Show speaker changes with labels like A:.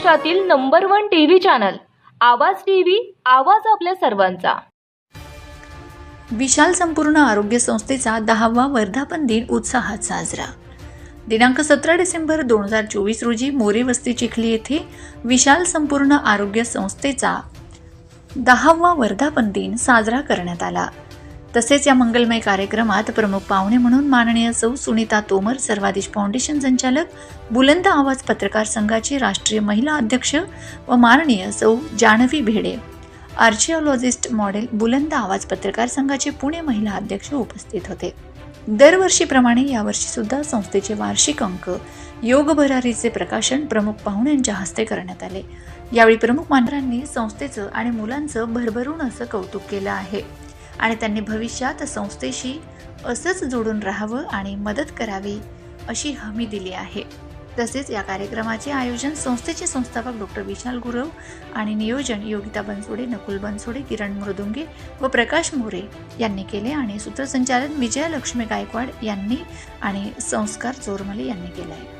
A: महाराष्ट्रातील number one TV channel Awaaz TV Awaaz आपल्या सर्वांचा.
B: विशाल संपूर्ण आरोग्य संस्थेचा दहावा वर्धापन दिन उत्साहात साजरा. दिनांक सतरा डिसेंबर दोन हजार चोवीस रोजी मोरे वस्ती चिखली येथे विशाल संपूर्ण आरोग्य संस्थेचा दहावा वर्धापन दिन साजरा करण्यात आला. तसेच या मंगलमय कार्यक्रमात प्रमुख पाहुणे म्हणून माननीय सौ सुनीता तोमर सर्वाधीश फाउंडेशन संचालक बुलंद आवाज पत्रकार संघाचे राष्ट्रीय महिला अध्यक्ष व माननीय सौ जानवी भेडे. आर्चिओलॉजिस्ट मॉडेल बुलंद आवाज पत्रकार संघाचे पुणे महिला अध्यक्ष उपस्थित होते. दरवर्षीप्रमाणे यावर्षी सुद्धा संस्थेचे वार्षिक अंक योग भरारीचे प्रकाशन प्रमुख पाहुण्यांच्या हस्ते करण्यात आले. यावेळी प्रमुख मान्यवरांनी संस्थेचं आणि मुलांचं भरभरून असं कौतुक केलं आहे. आणि त्यांनी भविष्यात संस्थेशी असंच जोडून राहावं आणि मदत करावी अशी हमी दिली आहे. तसेच या कार्यक्रमाचे आयोजन संस्थेचे संस्थापक डॉक्टर विशाल गुरव आणि नियोजन योगिता बनसोडे नकुल बनसोडे किरण मृदुंगे व प्रकाश मोरे यांनी केले आणि सूत्रसंचालन विजयलक्ष्मी गायकवाड यांनी आणि संस्कार चोरमले यांनी केले आहे.